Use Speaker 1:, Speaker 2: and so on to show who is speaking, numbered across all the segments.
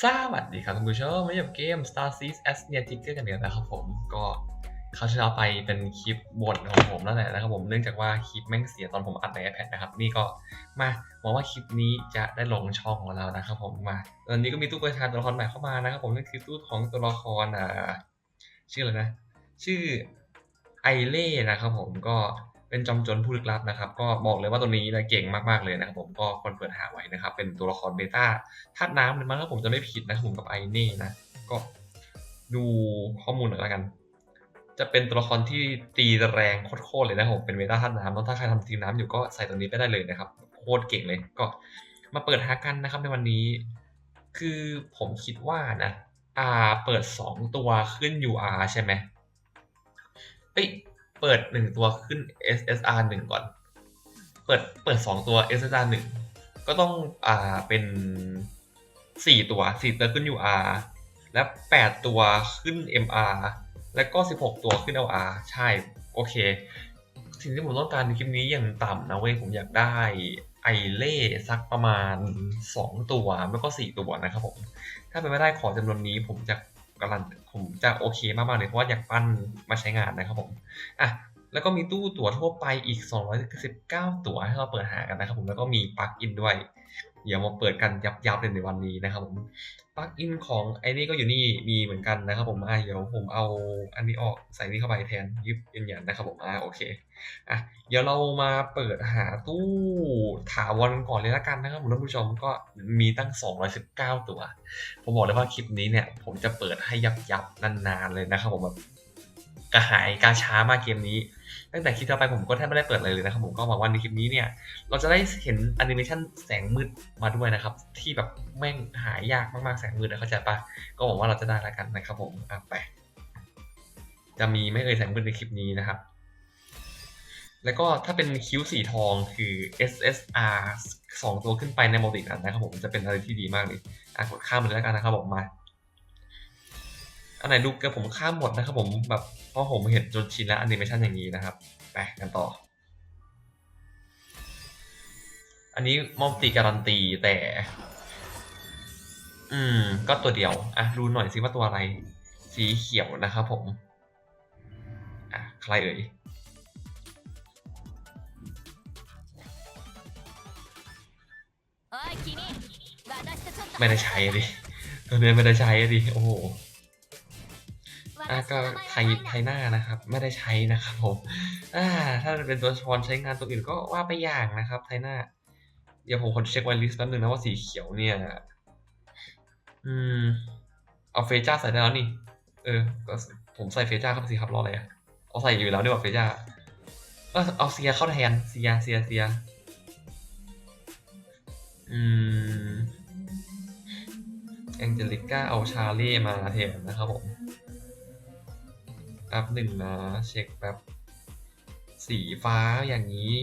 Speaker 1: สวัสดีครับคุณผู้ชมมาอยู่กับเกม Star Seas a s n e a Ticker กันเดียวนะครับผมก็เขาวที่เราไปเป็นคลิปบ่นของผมนั่นแหละนะครับผมเนื่องจากว่าคลิปแม่งเสียตอนผมอัดใน iPad นะครับ นี่ก็มาหวังว่าคลิปนี้จะได้ลงช่องของเรานะครับผมมาตอนนี้ก็มีตู้ประชาตัวละครใหม่เข้ามานะครับผมนั่นคือตู้ของตัวละครอ่าชื่ออะไรนะ ชื่อไอเล่นะครับผมก็ เป็นจอมโจรผู้ลึกลับนะครับ ก็บอกเลยว่าตัวนี้นะเก่งมากๆเลยนะครับผมก็ควรเปิดหาไว้นะครับ เป็นตัวละครเบต้าธาตุน้ำเลยมั้งถ้าผมจะไม่ผิดนะผมกับไอเน่นะก็ดูข้อมูลหน่อยละกัน จะเป็นตัวละครที่ตีแรงโคตรๆเลยนะครับผมเป็นเบต้าธาตุน้ำแล้วถ้าใครทำทีมน้ำอยู่ก็ใส่ตัวนี้ไปได้เลยนะครับโคตรเก่งเลยก็มาเปิดหากันนะครับในวันนี้ คือผมคิดว่านะอ่าเปิดสองตัวขึ้น UR ใช่ไหมเอ้ย เปิดหนึ่งตัวขึ้น SSR หนึ่งก่อน เปิดเปิดสองตัว SSR หนึ่งก็ต้องอ่าเป็นสี่ตัวสี่ตัวขึ้น UR และแปดตัวขึ้น MR แล้วก็สิบหกตัวขึ้น LR ใช่ โอเค สิ่งที่ผมต้องการในคลิปนี้อย่างต่ำนะเว้ย ผมอยากได้ไอเล่สักประมาณ 2 ตัว แล้วก็ 4 ตัวนะครับผม ถ้าเป็นไม่ได้ขอจำนวนนี้ผมจะ กำลังผมจะโอเคมากๆเลยเพราะว่าอยากปั้นมาใช้งานนะครับผมอะแล้วก็มีตู้ตั๋วทั่วไปอีก 219 ตั๋วให้เราเปิดหากันนะครับผมแล้วก็มีปลั๊กอินด้วย เดี๋ยวมาเปิดกันยับๆเลยในวันนี้นะครับผม ปลั๊กอินของไอ้นี่ก็อยู่นี่มีเหมือนกันนะครับผมอะเดี๋ยวผมเอาอันนี้ออกใส่นี่เข้าไปแทนยึบยืนยันนะครับผมอะโอเคอะเดี๋ยวเรามาเปิดหาตู้ถาวรก่อนเลยละกันนะครับผมท่านผู้ชมก็มีตั้ง 219 ตัว ผมบอกเลยว่าคลิปนี้เนี่ย ผมจะเปิดให้ยับยับนานๆเลยนะครับผมแบบกระหายกาช้ามากเกมนี้ ตั้งแต่คลิปต่อไปผมก็แทบไม่ได้เปิดเลยเลยนะครับผมก็หวังว่าในคลิปนี้เนี่ย เราจะได้เห็นแอนิเมชันแสงมืดมาด้วยนะครับ ที่แบบแม่งหายากมากๆแสงมืดนะเข้าใจปะก็หวังว่าเราจะได้แล้วกันนะครับผมอะไป จะมีไม่เอ่ยแสงมืดในคลิปนี้นะครับ แล้วก็ถ้าเป็นคิ้วสีทองคือ SSR สองตัวขึ้นไปในมัลตินั้นนะครับผมจะเป็นอะไรที่ดีมากเลยอะกดข้ามไปเลยแล้วกันนะครับผมมา อันไหนดูกันผมข้ามหมดนะครับผมแบบเพราะผมเห็นจนชินแล้วแอนิเมชันอย่างนี้นะครับไปกันต่อ อันนี้มอมตีการันตีแต่ อืม ก็ตัวเดียว อะดูหน่อยซิว่าตัวอะไร สีเขียวนะครับผม อะ ใครเอ่ยไม่ได้ใช้ดิตัวนี้ไม่ได้ใช้ดิโอ้ อะก็ไทยไทยหน้านะครับ ไม่ได้ใช้นะครับผมอ่าถ้าเป็นตัวช้อนใช้งานตัวอื่นก็ว่าไปอย่างนะครับ ไทยหน้า เดี๋ยวผมขอเช็คไวลิสต์แป๊บนึงนะว่าสีเขียวเนี่ย อืม เอาเฟจ้าใส่ได้แล้วนี่ เออ ก็ผมใส่เฟจ้าเข้าไปสิครับรออะไรอะเอาใส่อยู่แล้วดีกว่าเฟจ้าก็เอาเซียเข้าแทนเซียเซียเซียอืมแองเจลิก้าเอาชาลีมาแทนนะครับผม แป๊บหนึ่งนะ เช็คแป๊บ สีฟ้าอย่างนี้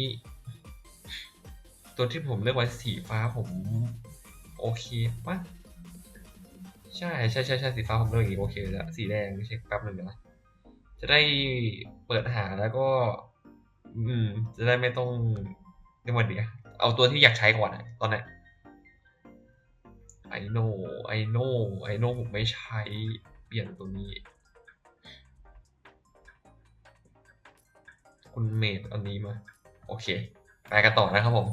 Speaker 1: ตัวที่ผมเลือกไว้สีฟ้าผม โอเคปะใช่ใช่ใช่ใช่สีฟ้าผมเลือกอย่างนี้โอเคแล้วสีแดงเช็คแป๊บหนึ่งนะจะได้เปิดหาแล้วก็ อืม จะได้ไม่ต้องเรียกว่าเดียวเอาตัวที่อยากใช้ก่อนอะตอนนี้ไอโน่ไอโน่ไอโน่ผมไม่ใช้ เปลี่ยนตัวนี้ คุณเมดอันนี้มา โอเค ไปกันต่อนะครับผม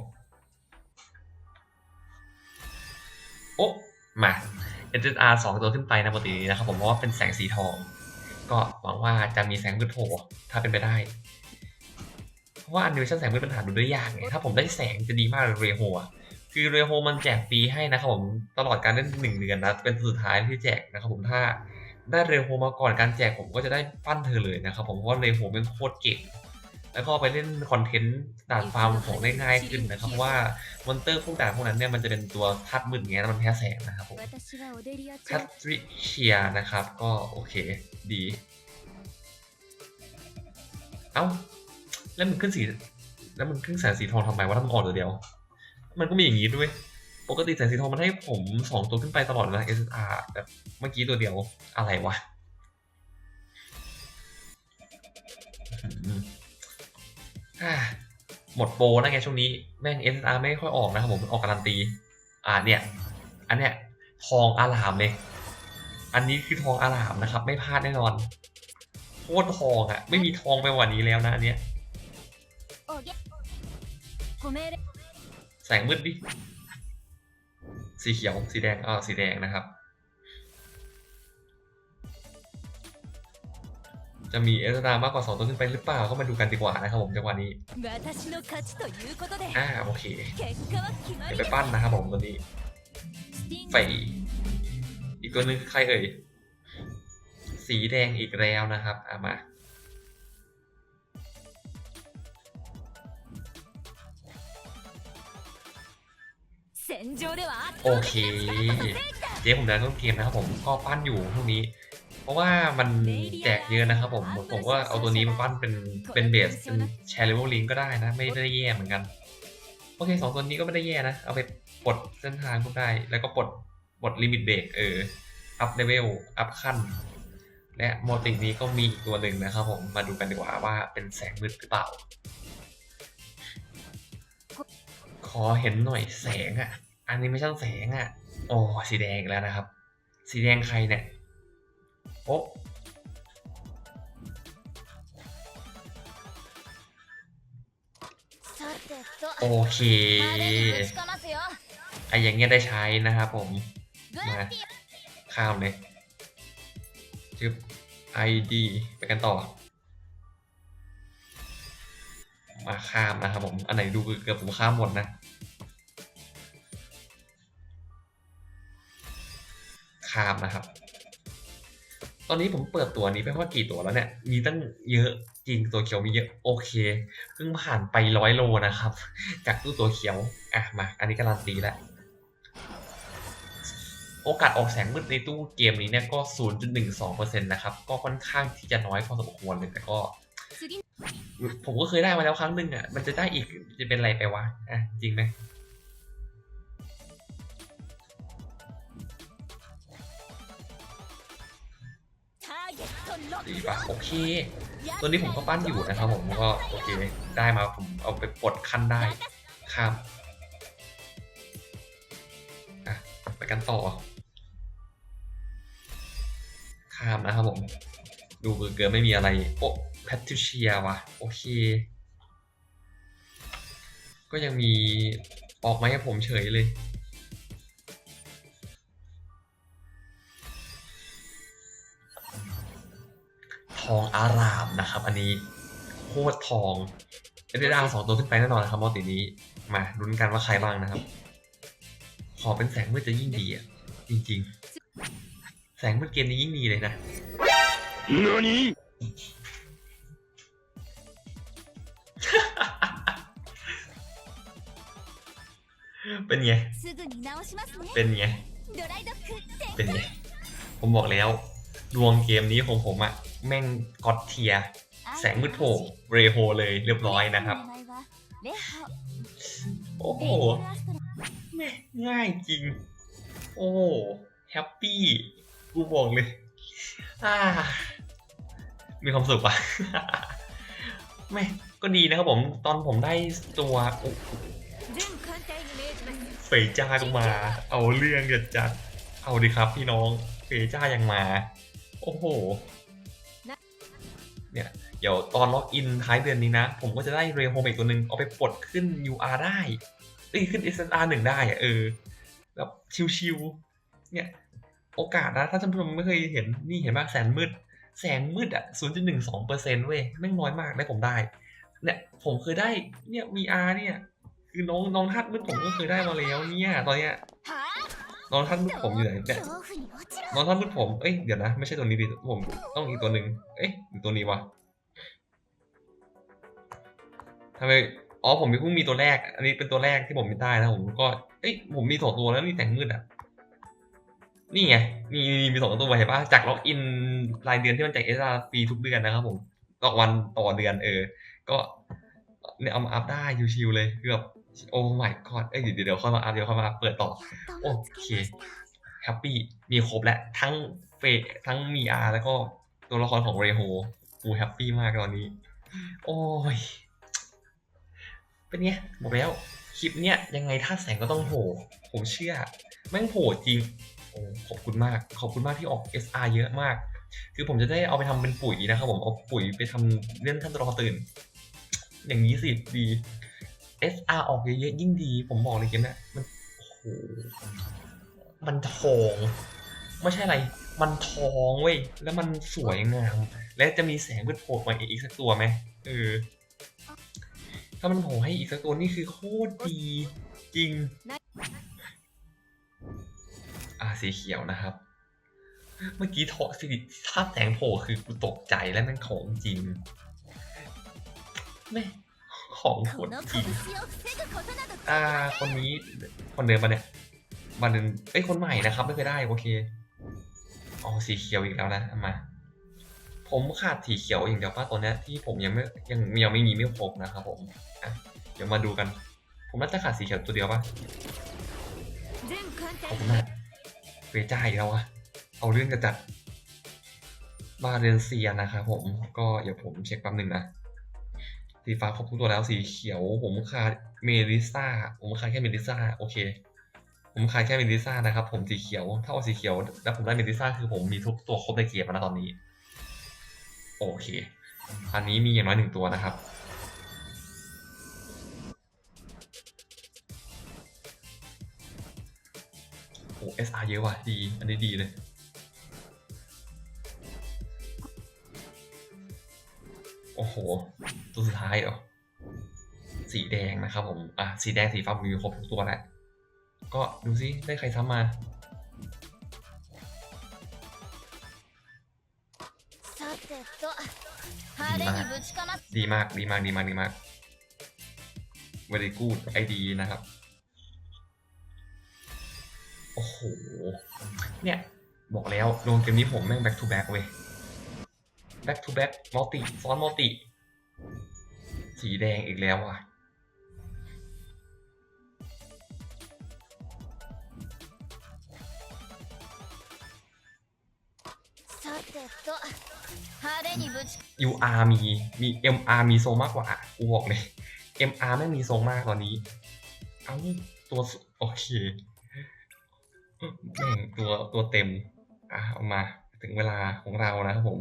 Speaker 1: โอ้มา SSR สองตัวขึ้นไปนะปกตินะครับผมเพราะว่าเป็นแสงสีทอง ก็หวังว่าจะมีแสงมืดโผล่ถ้าเป็นไปได้ เพราะว่าอันิเมชันแสงมืดปัญหาดูได้ยากไงถ้าผมได้แสงจะดีมากเลยเรโฮะคือเรโฮมันแจกฟรีให้นะครับผมตลอดการเล่นหนึ่งเดือนนะเป็นสุดท้ายที่แจกนะครับผมถ้าได้เรโฮมาก่อนการแจกผมก็จะได้ปั้นเธอเลยนะครับผมเพราะว่าเรโฮเป็นโคตรเก่ง แล้วก็ไปเล่นคอนเทนต์ด่านฟาร์มของได้ง่ายขึ้นนะครับว่ามอนเตอร์พวกด่านพวกนั้นเนี่ยมันจะเป็นตัวทัตุมืดเงี้ยมันแพ้แสงนะครับผมคาทริเชียนะครับ ก็โอเคดี เอ้า แล้วมันขึ้นสี แล้วมันขึ้นแสงสีทองทำไมวะถ้ามึงออกเดียว มันก็มีอย่างนี้ด้วย ปกติแสงสีทองมันให้ผมสองตัวขึ้นไปตลอดนะ SR แบบเมื่อกี้ตัวเดียวอะไรวะ หมดโปรนะไงช่วงนี้แม่งเอซอาร์ไม่ค่อยออกนะครับผมออกการันตี อ่าเนี่ย อันเนี้ยทองอารามเลย อันนี้คือทองอารามนะครับ ไม่พลาดแน่นอนโคตรทองอะไม่มีทองไปกว่านี้แล้วนะอันเนี้ยแสงมืดดิสีเขียวสีแดงอ่าสีแดงนะครับ จะมีเอสตามากกว่า 2 ตัวขึ้นไปหรือเปล่า ก็มาดูกันดีกว่านะครับผมจังหวะนี้ อ่าโอเค เดี๋ยวไปปั้นนะครับผมตัวนี้ไฟอีกตัวนึงใครเอ่ย สีแดงอีกแล้วนะครับอามาโอเค เจ๊ผมเดินต้นเกมนะครับผมก็ปั้นอยู่พวกนี้ เพราะว่ามันแจกเยอะนะครับผม ผมก็เอาตัวนี้มาปั้นเป็นเป็นเบสเป็นแชร์เลเวลลิงก็ได้นะ ไม่ได้แย่เหมือนกัน โอเคสองตัวนี้ก็ไม่ได้แย่นะ เอาไปปลดเส้นทางพวกได้ แล้วก็ปลดปลดลิมิตเบรกเออ อัพเลเวล อัพขั้น และโมตินี้ก็มีอีกตัวหนึ่งนะครับผม มาดูกันดีกว่าว่าเป็นแสงมืดหรือเปล่า ขอเห็นหน่อยแสงอะ อันนี้ไม่ใช่แสงอะ โอ้สีแดงแล้วนะครับ สีแดงใครเนี่ย โอ้โอเคไออย่างเงี้ยได้ใช้นะครับผม
Speaker 2: มา
Speaker 1: ข้ามเลยจึบ ID ไปกันต่อ มาข้ามนะครับผม อันไหนดูเกือบผมข้ามหมดนะ ข้ามนะครับ ตอนนี้ผมเปิดตัวนี้ไปว่ากี่ตัวแล้วเนี่ย มีตั้งเยอะจริงตัวเขียวมีเยอะโอเค เพิ่งผ่านไปร้อยโลนะครับ จากตู้ตัวเขียว อะมา อันนี้การันตีแล้ว โอกาสออกแสงมืดในตู้เกมนี้เนี่ยก็ 0.12%นะครับ ก็ค่อนข้างที่จะน้อยพอสมควรเลยแต่ก็ ผมก็เคยได้มาแล้วครั้งหนึ่งอะ มันจะได้อีกจะเป็นอะไรไปวะ อะ จริงไหม
Speaker 2: สี
Speaker 1: ปะโอเค ตัวนี้ผมก็ปั้นอยู่นะครับผมก็โอเคได้มาผมเอาไปปลดขั้นได้ครับไปกันต่อข้ามนะครับผม ดูเบอร์เกอร์ไม่มีอะไร โอ้แพทริเชียวะโอเค ก็ยังมีออกไหมผมเฉยเลย ทองอารามนะครับ อันนี้โคตรทองได้เอาสองตัวขึ้นไปแน่นอนนะครับมอตินี้มาลุ้นกันว่าใครบ้างนะครับ ขอเป็นแสงมืดจะยิ่งดีอะจริง ๆ แสงมืดเกมนี้ยิ่งดีเลยนะ
Speaker 3: นี่
Speaker 1: เป็นไง เป็นไง เป็นไง ผมบอกแล้ว ดวงเกมนี้ของผมอะ แม่งกอดเทีย แสงมืดโผล่เรโฮเลยเรียบร้อยนะครับ โอ้โหแม่ง่ายจริง โอ้แฮปปี้กูบอกเลยอ่มีความสุขปะแม่ก็ดีนะครับผมตอนผมได้ตัวเฟยจ้าลงมา เอาเรื่องจัดจัดเอาดีครับพี่น้องเฟยจ้ายังมา โอ้โห เนี่ยเดี๋ยวตอนล็อกอินท้ายเดือนนี้นะ ผมก็จะได้เรโฮมอีกตัวหนึ่งเอาไปปลดขึ้น UR ได้เอ้ยขึ้น SNR หนึ่งได้อะเออแบบชิวๆเนี่ยโอกาสนะถ้าท่านผู้ชมไม่เคยเห็นนี่เห็นไหมแสนมืด แสงมืดอะ0.12เปอร์เซ็นต์เว้ยแม่น้อยมากได้ผมได้เนี่ยผมเคยได้เนี่ย VR เนี่ยคือน้องน้องทัดมืดผมก็เคยได้มาแล้วเนี่ยตอนเนี้ย น้องท่านรุ่ผมอยู่ไหนเนี่ยน้องท่านรุ่ผมเอ้ยเดี๋ยวนะไม่ใช่ตัวนี้ดิผมต้องอีกตัวหนึ่งเอ้ยหรือตัวนี้วะทำไมอ๋อผมเพิ่งมีตัวแรก อันนี้เป็นตัวแรกที่ผมไม่ได้นะผมก็เอ้ยผมมีสองตัวแล้วนี่แต่งมืดอะนี่ไงมีมีสองตัวเห็นปะจากล็อกอินรายเดือนที่มันแจกเอสฟรีทุกเดือนนะครับผมต่อวันต่อเดือนเออ ก็เนี่ยเอามาอัพได้ชิวๆเลยเกือบ โอ้ my god เอ้ยเดี๋ยวเดี๋ยวค่อยมาเดี๋ยวค่อยมาเปิดต่อ
Speaker 2: โอเค
Speaker 1: แฮปปี้มีครบแล้วทั้งเฟทั้งมีอาร์แล้วก็ตัวละครของเรโฮกูแฮปปี้มากตอนนี้ โอ้ย เป็นไงบอกแล้ว คลิปเนี้ยยังไงถ้าแสงก็ต้องโผล่ผมเชื่อ แม่งโผล่จริงโอ้ขอบคุณมาก ขอบคุณมากที่ออก SR เยอะมาก คือผมจะได้เอาไปทำเป็นปุ๋ยนะครับผมเอาปุ๋ยไปทำเรื่องท่านรอตื่น อย่างนี้สิดี SR ออกเยอะๆยิ่งดี ผมบอกเลยเกมนี้มันโอ้โหมันทอง ไม่ใช่อะไร มันทองเว้ย แล้วมันสวยงาม และจะมีแสงเพื่อโผล่มาอีกสักตัวไหมเออ ถ้ามันโผล่ให้อีกสักตัวนี่คือโคตรดีจริง อ่าสีเขียวนะครับ เมื่อกี้ทอสิถ้าแสงโผล่คือกูตกใจและมันของจริงไม่ ของค
Speaker 2: นอีก
Speaker 1: อ่า คนนี้คนเดิมมาเนี่ยมันเอ้ยคนใหม่นะครับไม่เคยได้โอเคอ๋อสีเขียวอีกแล้วนะมา ผมขาดสีเขียวอย่างเดียวป้าตัวนี้ที่ผมยังไม่ยังยังไม่มีไม่ครบนะครับผมอะเดี๋ยวมาดูกัน ผมน่าจะขาดสีเขียวตัวเดียวป่ะเอามน่ะเวจ่ายแล้วอะเอาเรื่องกระจัดบาเรนเซียนะครับผมก็เดี๋ยวผมเช็คแป๊บนึ่งนะ สีฟ้าครบทุกตัวแล้วสีเขียว ผมขาดเมลิซ่าผมขาดแค่เมลิซ่าโอเค ผมขาดแค่เมลิซ่านะครับ ผมสีเขียวถ้าเอาสีเขียวแล้วผมได้เมลิซ่าคือผมมีทุกตัวครบในเกมแล้วตอนนี้ โอเคอันนี้มีอย่างน้อยหนึ่งตัวนะครับโอ้ SR เยอะว่ะดี อันนี้ดีเลยโอ้โห ตัวสุดท้ายเหรอ สีแดงนะครับผม อะ สีแดงสีฟ้าผมมีครบทุกตัวแล้ว ก็ดูซิได้ใครซ้ำมา
Speaker 2: ดีมาก
Speaker 1: ดีมาก ดีมาก ดีมาก ดีมากเวลีกูดไอดีนะครับ โอ้โห เนี่ย บอกแล้วลงเกมนี้ผมแม่งแบ็กทูแบ็กเว้ยแบ็กทูแบ็กมัลติซ้อนมัลติ สีแดงอีกแล้วว่ะ
Speaker 2: ยูอาร์มี มีเอ็
Speaker 1: มอาร์มีโซมากกว่าอูบอกเลยเอ็มอาร์ไม่มีทรงมากตอนนี้ เอาตัว โอเคแม่งตัวตัวเต็ม อะเอามาถึงเวลาของเรานะครับผม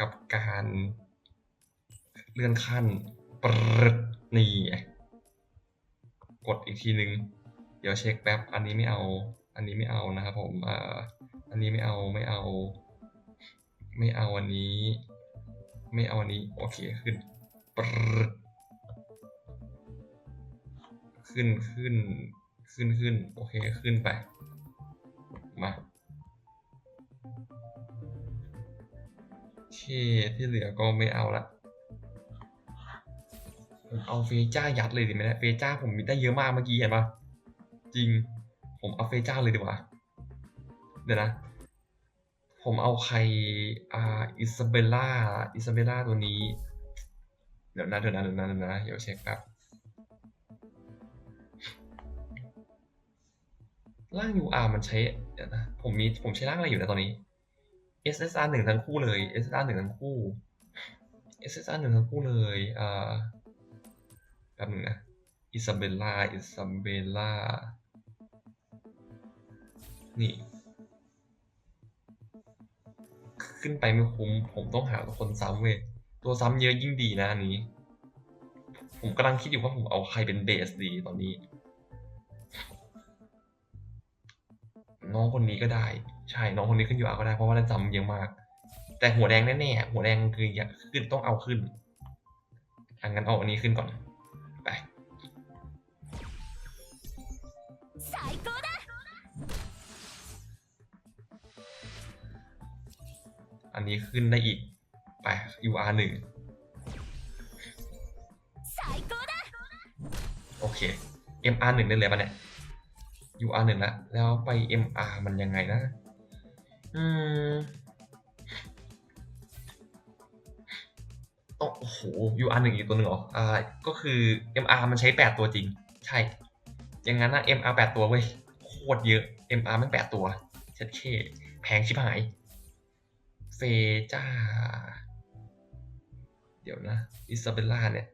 Speaker 1: กับการเลื่อนขั้น ปรึดนี่กดอีกทีนึง เดี๋ยวเช็คแป๊บ อันนี้ไม่เอา อันนี้ไม่เอานะครับผมอ่าอันนี้ไม่เอาไม่เอา ไม่เอาอันนี้ ไม่เอาอันนี้ โอเคขึ้นปรึดขึ้นขึ้นขึ้นขึ้นโอเคขึ้นไป มาเคที่เหลือก็ไม่เอาละ เอาเฟจ้ายัดเลยดีไหมนะเฟจ้าผมมีได้เยอะมากเมื่อกี้เห็นปะจริง ผมเอาเฟจ้าเลยดีกว่า เดี๋ยวนะ ผมเอาใครอ่าอิซาเบลล่าอิซาเบลล่าตัวนี้ เดี๋ยวนะเดี๋ยวนะเดี๋ยวนะเดี๋ยวนะเดี๋ยวเช็คแป๊บร่าง UR มันใช้เดี๋ยนะผมมีผมใช้ร่างอะไรอยู่นะตอนนี้ SSR หนึ่งทั้งคู่เลย SSR หนึ่งทั้งคู่ SSR หนึ่งทั้งคู่เลยอ่า แป๊บหนึงนะอิซาเบลล่าอิซาเบลล่า นี่ ขึ้นไปไม่คุ้ม ผมต้องหาคนซ้ำเว้ย ตัวซ้ำเยอะยิ่งดีนะอันนี้ ผมกำลังคิดอยู่ว่าผมเอาใครเป็นเบสดีตอนนี้ น้องคนนี้ก็ได้ ใช่ น้องคนนี้ขึ้นอยู่อาก็ได้ เพราะว่าได้จำเยอะมาก แต่หัวแดงแน่ๆ หัวแดงคืออยากขึ้นต้องเอาขึ้นอังั้นเอาอันนี้ขึ้นก่อน
Speaker 2: 最高だ
Speaker 1: อันนี้ขึ้นได้อีก ไป UR หนึ่ง
Speaker 2: 最高だ
Speaker 1: โอเค MR หนึ่งได้เลยปะเนี่ย UR หนึ่งละแล้วไป MR มันยังไงนะ อืมโอ้โห UR หนึ่งอีกตัวหนึ่งเหรอ อ่า ก็คือ MR มันใช้แปดตัวจริง ใช่ อย่างนั้นนะ MR แปดตัวเว้ย โคตรเยอะ MR มันแปดตัวเช็ดเคแพงชิบหาย เฟจ้า เดี๋ยวนะ อิซาเบลล่าเนี่ย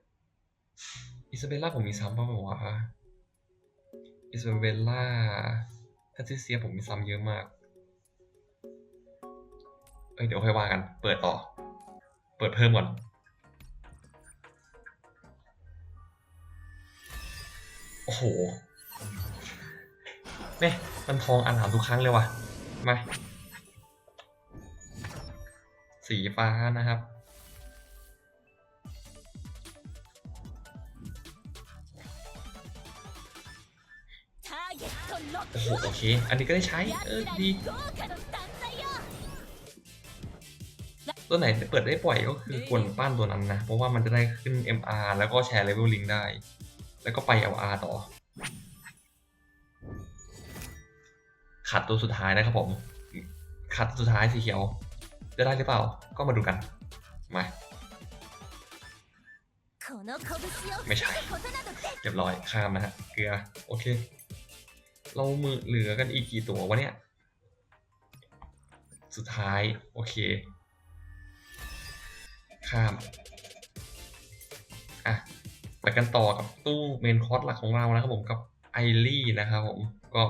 Speaker 1: อิซาเบลล่าผมมีซ้ำป่าววะอิซาเบลล่าแพทริเซียผมมีซ้ำเยอะมาก เอ้ยเดี๋ยวค่อยว่ากัน เปิดต่อ เปิดเพิ่มก่อนโอ้โห นี่ยมันทองอันหาทุกครั้งเลยว่ะ มา สีฟ้านะครับ โอ้โหโอเค อันนี้ก็ได้ใช้ เออดี ตัวไหนเปิดได้ปล่อยก็คือกวนป้านตัวนั้นนะ เพราะว่ามันจะได้ขึ้น MR แล้วก็แชร์เลเวลลิงได้ แล้วก็ไป LR ต่อ ขัดตัวสุดท้ายนะครับผม ขัดตัวสุดท้ายสีเขียว จะได้หรือเปล่า ก็มาดูกันมาไม่ใช่เรียบร้อยข้ามนะฮะเกลือโอเค เรามือเหลือกันอีกกี่ตัววะเนี่ย สุดท้าย โอเค ข้ามอะไปกันต่อกับตู้เมนคอร์สหลักของเรานะครับผมกับไอรี่นะครับผมก็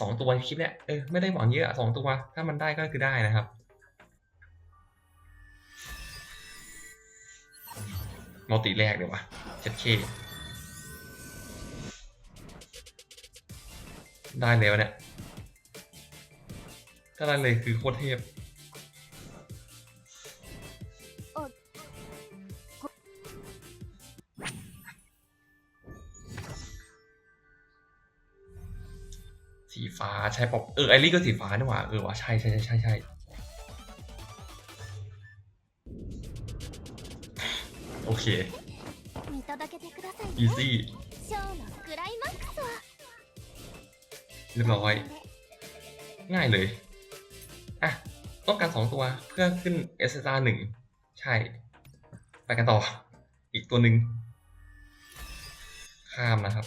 Speaker 1: สองตัวคลิปเนี่ยเออไม่ได้หวังเยอะสองตัว ถ้ามันได้ก็คือได้นะครับ มัลติแรกเดี๋ยววะเจ็ดเคได้แล้วเนี่ยถ้าได้เลยคือโคตรเทพ สีฟ้าใช่ปปเออไอรี่ก็สีฟ้านี่หว่าเออว่ะใช่ใช่ใช่ใช่ใช่โอเคอีซี่เรียบร้อย ง่ายเลย อะ ต้องการสองตัวเพื่อขึ้นเอสตาหนึ่งใช่ ไปกันต่อ อีกตัวหนึ่งข้ามนะครับ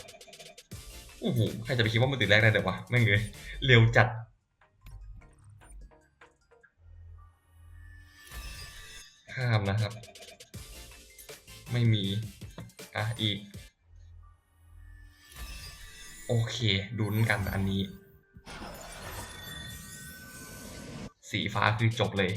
Speaker 1: โอ้โหใครจะไปคิดว่ามันติดแรกได้เดี๋ยวะไม่งเลยเร็วจัด ข้ามนะครับ ไม่มี อะอีก โอเคดุนกันอันนี้ สีฟ้าคือจบเลย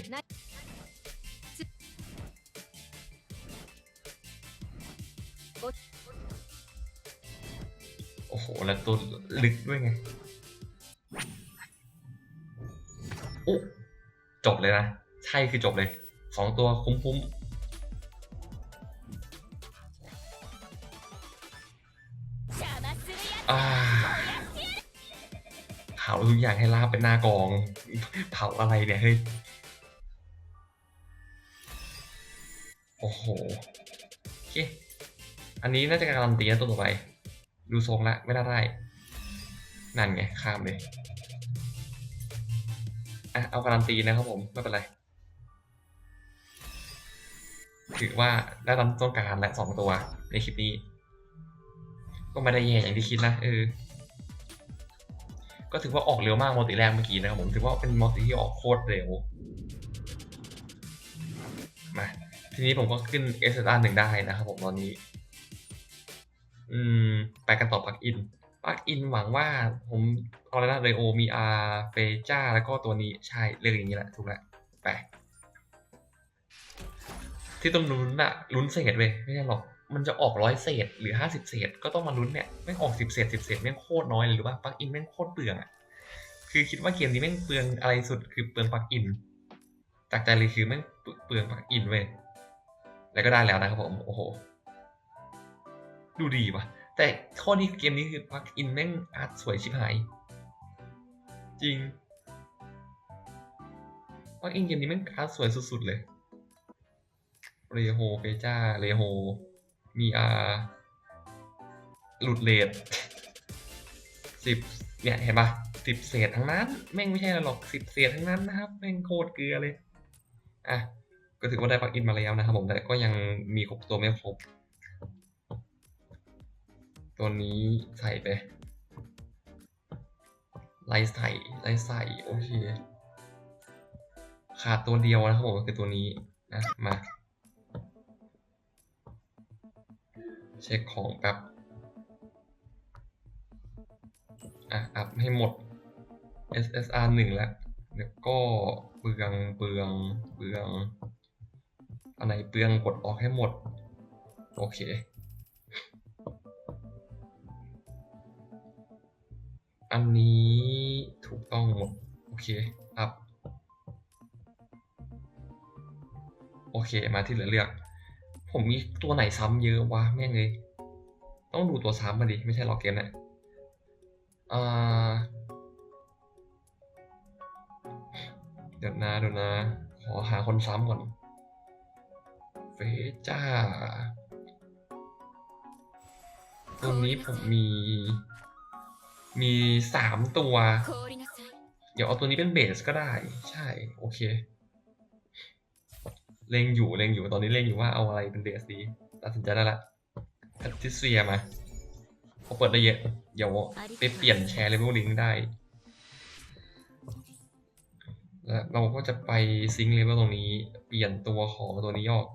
Speaker 1: แนละตัวลึกด้วยไงโอ้จบเลยนะ ใช่คือจบเลย สองตัวคุ้มๆอ่มเผาทุกอย่างให้ลาบเป็นหน้ากอง เผาอะไรเนี่ย เฮ้ย โอ้โห โอเค อันนี้น่าจะการันตีนะตัวต่อไป ดูทรงละไม่น่าได้ นั่นไง ข้ามเลย อะ เอาการันตีนะครับผม ไม่เป็นไร ถือว่าได้ตามต้องการและสองตัวในคลิปนี้ ก็ไม่ได้แย่อย่างที่คิดนะ เออ ก็ถือว่าออกเร็วมากมัลติแรกเมื่อกี้นะครับผมถือว่าเป็นมัลติที่ออกโคตรเร็ว มาทีนี้ผมก็ขึ้น s อ r หนึ่งได้นะครับผมตอนนี้ อืมไปกันต่อปักอินปักอินหวังว่าผมเอาแล้วนะเรโอมีอาเฟจ้าแล้วก็ตัวนี้ใช่เรื่องอย่างนี้แหละถูกแล้วไปที่ต้องลุ้นอะลุ้นเศษเว้ยไม่ใช่หรอกมันจะออกร้อยเศษหรือห้าสิบเศษก็ต้องมาลุ้นเนี่ยไม่ออกสิบเศษสิบเศษแม่งโคตรน้อยเลยหรือว่าปักอินแม่งโคตรเปลืองอะคือคิดว่าเกมนี้แม่งเปลืองอะไรสุดคือเปลืองปักอินจากใจเลยคือแม่งเปลืองปักอินเว้ยแล้วก็ได้แล้วนะครับผมโอ้โห ดูดีว่ะ แต่ข้อดีเกมนี้คือปลักอินแม่งอาร์ตสวยชิบหาย จริงปลักอินเกมนี้แม่งอาร์ตสวยสุดๆเลยเรโฮเฟจ้าเรโฮมีอาหลุดเลทสิบเนี่ยเห็นปะสิบเศษทั้งนั้น แม่งไม่ใช่หรอกสิบเศษทั้งนั้นนะครับ แม่งโคตรเกลือเลย อะ ก็ถือว่าได้ปลักอินมาแล้วนะครับผมแต่ก็ยังมีครบตัวไม่ครบ ตัวนี้ใส่ไปไล่ใส่ไล่ใส่โอเคขาดตัวเดียวนะครับผมคือตัวนี้นะมา เช็คของแป๊บอะอัพให้หมด SSR หนึ่งแล้วแล้วก็เปลืองเปลืองเปลืองอันไหนเปลืองกดออกให้หมด โอเค อันนี้ถูกต้องหมด โอเคครับ โอเคมาที่เหลือเลือก ผมมีตัวไหนซ้ำเยอะวะแม่งเลย ต้องดูตัวซ้ำมาดิ ไม่ใช่หรอกเกมเนี่ยอ่าเดี๋ยวนะเดี๋ยวนะ ขอหาคนซ้ำก่อน เฟจ้าตัวนี้ผมมี มีสามตัว เดี๋ยวเอาตัวนี้เป็นเบสก็ได้ ใช่ โอเค เล็งอยู่เล็งอยู่ตอนนี้เล็งอยู่ว่าเอาอะไรเป็นเบสดีตัดสินใจได้ละแพทิเซียมาเขาเปิดได้เยอะเดี๋ยวไปเปลี่ยนแชร์เลเวลลิงได้และเราก็จะไปซิงเลเวลตรงนี้ เปลี่ยนตัวของตัวนี้ออก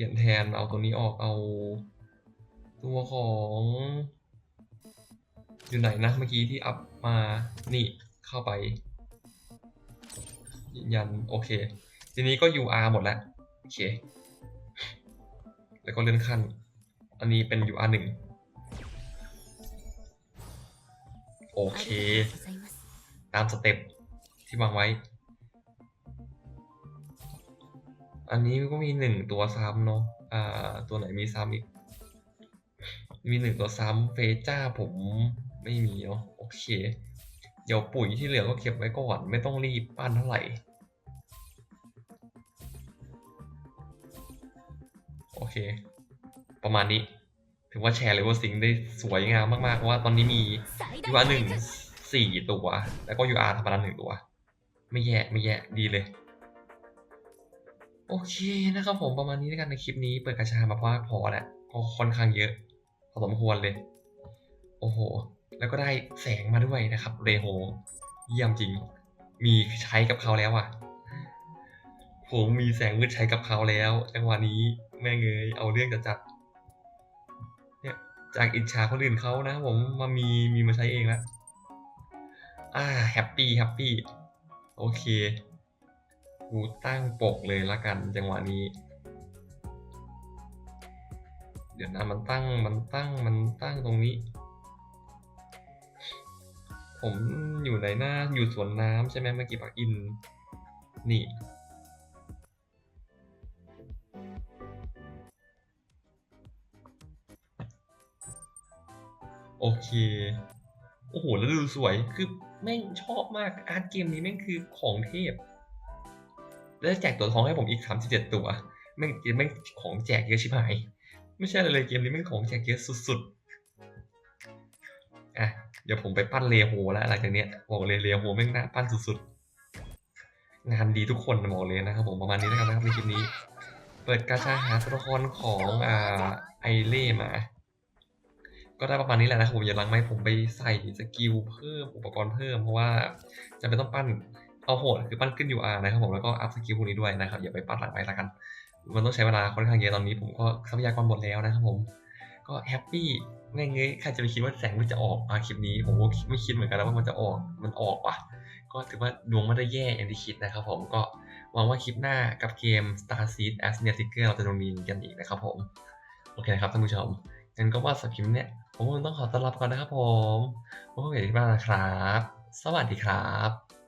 Speaker 1: ลี่ยนแทนเอาตัวนี้ออกเอาตัวของอยู่ไหนนะเมื่อกี้ที่อัพมานี่เข้าไปยืนยันโอเค ทีนี้ก็ UR หมดแล้วโอเค แล้วก็เลื่อนขั้น อันนี้เป็น UR หนึ่งโอเค ตามสเต็ปที่วางไว้ อันนี้ก็มีหนึ่งตัวซ้ำเนาะ อ่า ตัวไหนมีซ้ำอีก มีหนึ่งตัวซ้ำเฟจ้าผมไม่มีเนาะ โอเค เดี๋ยวปุ๋ยที่เหลือก็เก็บไว้ก่อน ไม่ต้องรีบปั้นเท่าไหร่ โอเค ประมาณนี้ ถือว่าแชร์เลเวลซิงได้สวยงามมากๆว่าตอนนี้มียูอาหนึ่งสี่ตัว แล้วก็ยูอาธรรมดาหนึ่งตัว ไม่แย่ไม่แย่ดีเลย โอเคนะครับผมประมาณนี้แล้วกันในคลิปนี้เปิดกระชามาพอพอแล้วก็ค่อนข้างเยอะพอสมควรเลย โอ้โห แล้วก็ได้แสงมาด้วยนะครับเรโฮเยี่ยมจริง มีใช้กับเขาแล้วอะ ผมมีแสงมืดใช้กับเขาแล้วจังหวะนี้แม่งเงยเอาเรื่องจะจัดเนี่ยจากอิจฉาคนอื่นเขานะผมมามีมีมาใช้เองแล้วอ่าแฮปปี้แฮปปี้โอเค กูตั้งปกเลยละกันจังหวะนี้ เดี๋ยวนะมันตั้งมันตั้งมันตั้งตรงนี้ ผมอยู่ไหนหน้าอยู่สวนน้ำใช่ไหมเมื่อกี้ปักอิน นี่โอเค โอ้โห แล้วดูสวย คือแม่งชอบมาก อาร์ตเกมนี้แม่งคือของเทพ แล้วแจกตัวทองให้ผมอีก37ตัวแม่งเกมแม่งของแจกเยอะชิบหาย ไม่ใช่เลยเกมนี้แม่งของแจกเยอะสุดๆอะเดี๋ยวผมไปปั้นเลโฮแล้วหลังจากเนี้ยบอกเลยเลโฮแม่งน่าปั้นสุดๆ งานดีทุกคนบอกเลยนะครับผมประมาณนี้แล้วกันนะครับในคลิปนี้ เปิดกาชาหาตัวละครของอ่าไอเล่มา ก็ได้ประมาณนี้แหละนะครับผมอย่าลังไม่ผมไปใส่สกิลเพิ่มอุปกรณ์เพิ่มเพราะว่าจะเป็นต้องปั้น เอาโหดคือปั้นขึ้น UR นะครับผมแล้วก็อัพสกิลพวกนี้ด้วยนะครับ อย่าไปปั้นหลังไปละกัน มันต้องใช้เวลาค่อนข้างเยอะตอนนี้ ผมก็ทรัพยากรหมดแล้วนะครับผมก็แฮปปี้ง่ายๆใครจะไปคิดว่าแสงมันจะออกมาคลิปนี้ ผมก็ไม่คิดเหมือนกันนะว่ามันจะออกมันออกว่ะก็ถือว่าดวงไม่ได้แย่อย่างที่คิดนะครับผมก็หวังว่าคลิปหน้ากับเกม Star Seed a s n e t i c e r เราจะลงดีกันอีกนะครับผม โอเคนะครับท่านผู้ชมงั้นก็ว่าสับคลิปเนี่ย ผมต้องขอต้อนรับก่อนนะครับผมพบกันใหม่ที่บ้านนะครับ สวัสดีครับ